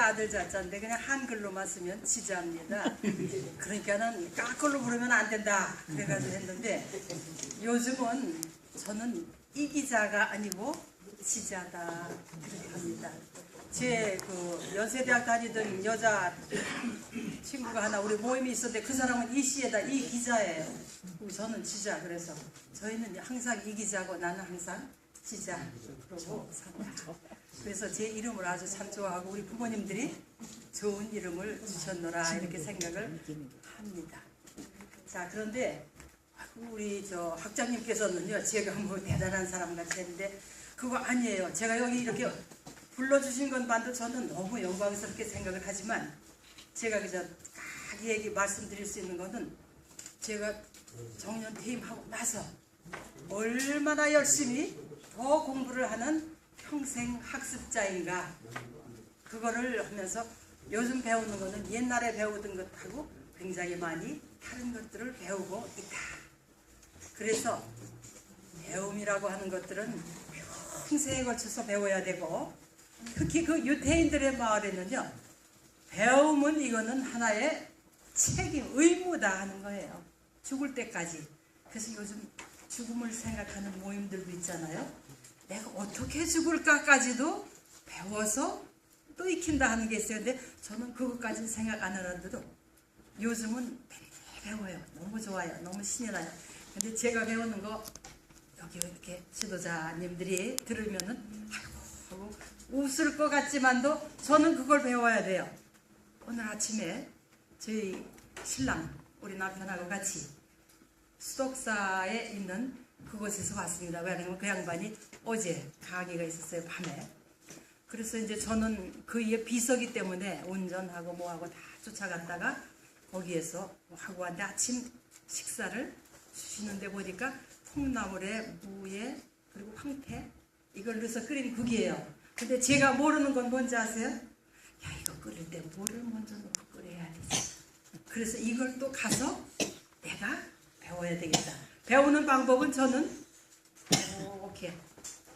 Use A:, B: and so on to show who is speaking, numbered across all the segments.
A: 예지자 아들 자자인데 그냥 한글로만 쓰면 지자입니다. 그러니까는 까걸로 부르면 안 된다. 그래가지고 했는데 요즘은 저는 이기자가 아니고 지자다 그렇게 합니다. 제 그 연세대학 다니던 여자 친구가 하나 우리 모임이 있었는데 그 사람은 이 씨에다 이 기자예요. 저는 지자 그래서 저희는 항상 이 기자고 나는 항상 지자 그러고 산다. 그래서 제 이름을 아주 참 좋아하고 우리 부모님들이 좋은 이름을 주셨노라 이렇게 생각을 합니다. 자 그런데 우리 저 학장님께서는요 제가 뭐 대단한 사람 같았는데 그거 아니에요. 제가 여기 이렇게 불러주신 것만도 저는 너무 영광스럽게 생각을 하지만 제가 그저 딱 얘기 말씀드릴 수 있는 거는 제가 정년 퇴임하고 나서 얼마나 열심히 더 공부를 하는 평생 학습자인가 그거를 하면서 요즘 배우는 거는 옛날에 배우던 것하고 굉장히 많이 다른 것들을 배우고 있다. 그래서 배움이라고 하는 것들은 평생에 걸쳐서 배워야 되고 특히 그 유태인들의 마을에는요 배움은 이거는 하나의 책임, 의무다 하는 거예요. 죽을 때까지. 그래서 요즘 죽음을 생각하는 모임들도 있잖아요. 내가 어떻게 죽을까까지도 배워서 또 익힌다 하는 게. 근데 저는 그것까지는 생각 안 하는데도 요즘은 맨날 배워요. 너무 좋아요. 너무 신이 나요. 근데 제가 배우는 거 여기 이렇게 지도자님들이 들으면은 아이고 하고 웃을 것 같지만도 저는 그걸 배워야 돼요. 오늘 아침에 저희 신랑 우리 남편하고 같이 수덕사에 있는 그곳에서 왔습니다. 왜냐면 그 양반이 어제 강의가 있었어요 밤에. 그래서 이제 저는 그의 비서기 때문에 운전하고 뭐하고 다 쫓아갔다가 거기에서 뭐 하고 왔는데 아침 식사를 주시는데 보니까 콩나물에 무에 그리고 황태 이걸 넣어서 끓인 국이에요. 근데 제가 모르는 건 뭔지 아세요? 야 이거 끓일 때 물을 먼저 넣고 끓여야 되지. 그래서 이걸 또 가서 내가 배워야 되겠다. 배우는 방법은 저는 이렇게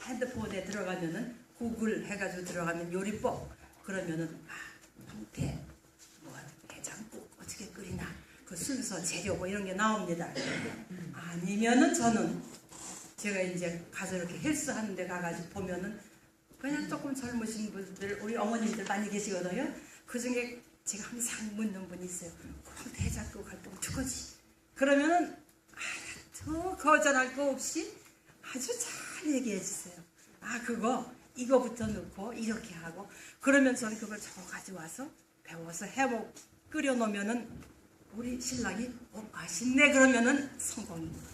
A: 핸드폰에 들어가면은 구글 해가지고 들어가면 요리법 그러면은 아 황태 뭐 해장국 어떻게 끓이나 그 순서 재료 뭐 이런 게 나옵니다. 아니면은 저는 제가 이제 가서 이렇게 헬스 하는 데 가가지고 보면은 그냥 조금 젊으신 분들 우리 어머님들 많이 계시거든요. 그 중에 제가 항상 묻는 분이 있어요. 그럼 대작국 활동 죽어지. 그러면은 아주 거절할 거 없이 아주 잘 얘기해 주세요. 아 그거 이거부터 넣고 이렇게 하고 그러면 저는 그걸 저 가져와서 배워서 해먹 끓여 놓으면은 우리 신랑이 어 맛있네 그러면은 성공입니다.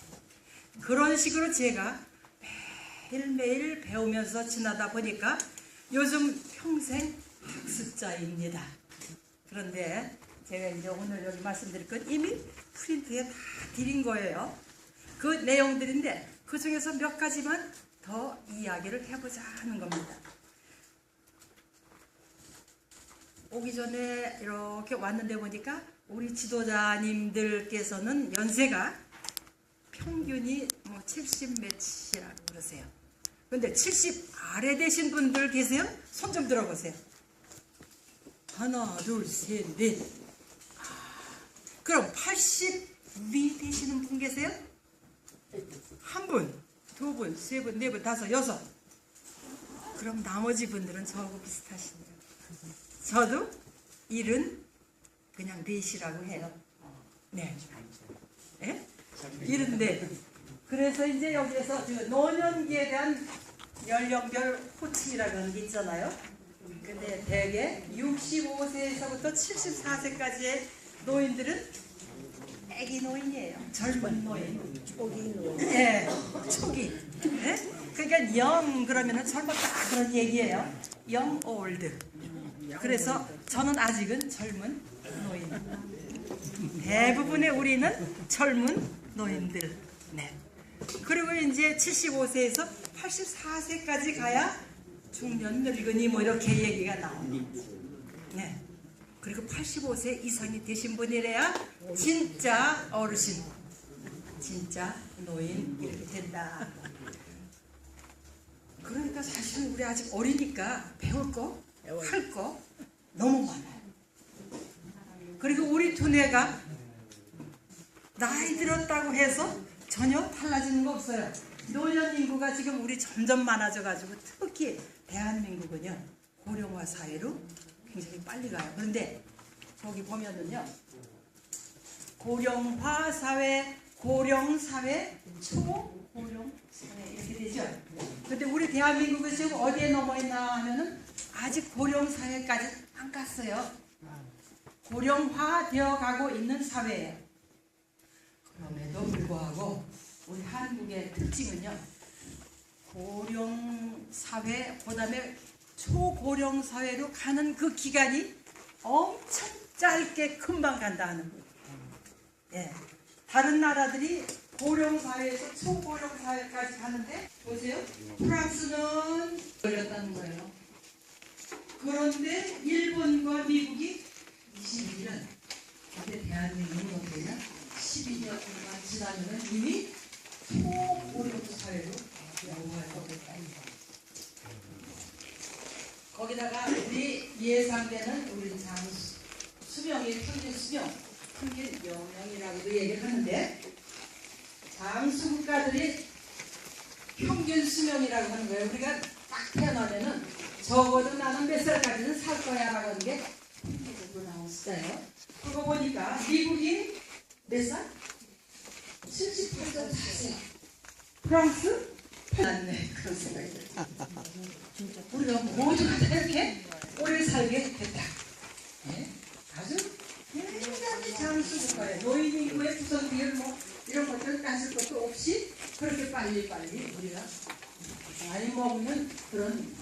A: 그런 식으로 제가 매일매일 배우면서 지나다 보니까 요즘 평생 학습자입니다. 그런데 제가 이제 오늘 여기 말씀드릴 건 이미 프린트에 다 드린 거예요. 그 내용들인데 그 중에서 몇 가지만 더 이야기를 해보자 하는 겁니다. 오기 전에 이렇게 왔는데 보니까 우리 지도자님들께서는 연세가 평균이 뭐 70 몇이라고 그러세요. 근데 70 아래 되신 분들 계세요? 손 좀 들어보세요. 하나, 둘, 셋, 넷. 아, 그럼 80 위 되시는 분 계세요? 한 분, 두 분, 세 분, 네 분, 다섯, 여섯. 그럼 나머지 분들은 저하고 비슷하시네요. 저도 일은 그냥 넷이라고 해요. 네. 예? 일인데 그래서 이제 여기에서 그 노년기에 대한 연령별 호칭이라고 하는 게 있잖아요. 근데 대개 65세에서부터 74세까지의 노인들은 애기 노인이에요. 젊은 노인.
B: 초기 노
A: 예, 초기. 예? 그러니까 영 그러면은 젊었다 그런 얘기예요. 영 올드. 그래서 저는 아직은 젊은 노인. 대부분의 우리는 젊은 노인들. 네. 그리고 이제 75세에서 84세까지 가야 중년 늙은이 뭐 이렇게 얘기가 나옵니다. 네. 그리고 85세 이상이 되신 분이래야 진짜 어르신, 진짜 노인 이렇게 된다. 그러니까 사실은 우리 아직 어리니까 배울 거 할 거 너무 많아요. 그리고 우리 두뇌가 나이 들었다고 해서 전혀 달라지는 거 없어요. 노년 인구가 지금 우리 점점 많아져 가지고 특히 대한민국은요 고령화 사회로 굉장히 빨리 가요. 그런데 저기 보면은요 고령화 사회, 고령 사회, 초고령 사회 이렇게 되죠. 근데 우리 대한민국은 지금 어디에 넘어 있나 하면은 아직 고령 사회까지 안 갔어요. 고령화 되어 가고 있는 사회예요. 그럼에도 불구하고 우리 한국의 특징은요. 고령 사회, 그다음에 초고령 사회로 가는 그 기간이 엄청 짧게 금방 간다 하는 거예요. 예. 다른 나라들이 고령 사회에서 초고령 사회까지 가는데 보세요. 프랑스는 걸렸다는 거예요. 그런데 일본과 미국이 21년 근데 대한민국은 어떻게냐 12년 동안 지나면 이미 초고령 사회로 넘어갈 겁니다. 거기다가 우리 예상되는 우리 장 수명이 평균 수명 평균 영명이라고도 얘기를 하는데 장수국가들이 평균 수명이라고 하는 거예요. 우리가 딱 태어나면은 적어도 나는 몇 살까지는 살 거야라고 하는 게 평균으로 나온 숫자예요. 그거 보니까 미국이 몇 살? 78.4세. 프랑스? 맞네 그런 생각이 들어요. 우리가 모두가 다 이렇게 오래 살게 됐다. 예? 아주 굉장히 장수국가예요. 노인 인구의 구성 비율 뭐 이런 것들 따질 것도 없이 그렇게 빨리 빨리 우리가 많이 먹는 그런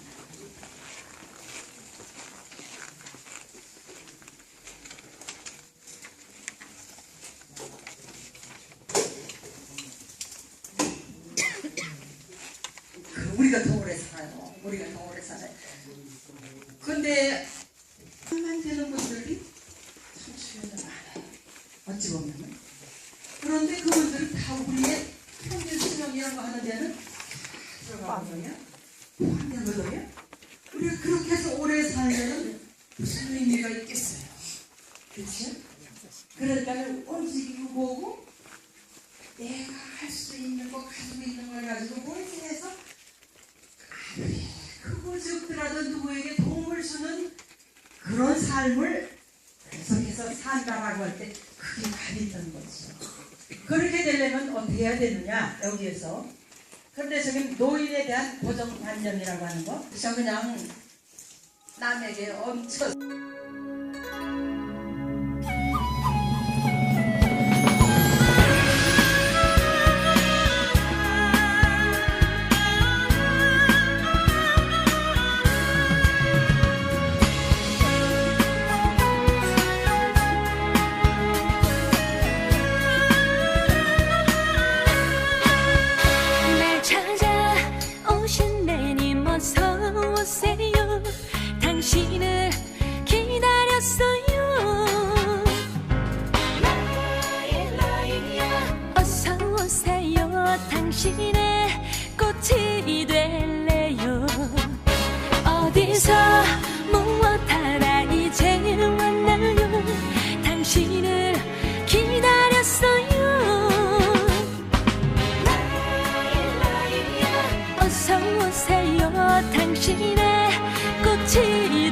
A: 우리가 더 오래 살아요. 우리가 더 오래 살아요. 근데 만 되는 분들이 참 수요는 많아요. 어찌 보면은. 그런데 그분들은 다 우리의 평균 수명이라는 거 하는 데는 들어가는 거냐? 포함되거든요. 우리가 그렇게 해서 오래 살면은 무슨 의미가 있겠어요? 그렇죠? 그러니까 움직이고 보고 내가 할 수 있는 거 가지고 있는 걸 가지고 뭔지 해서 아무리 크고 적더라도 누구에게 도움을 주는 그런 삶을 계속해서 산다라고 할 때 그게 있는 거죠. 그렇게 되려면 어떻게 해야 되느냐 여기에서 근데 지금 노인에 대한 고정관념이라고 하는 거 그냥 남에게 엄청
B: 당신의 꽃이 될래요? 어디서 무엇 하라 이제 왔나요? 당신을 기다렸어요. 어서 오세요. 당신의 꽃이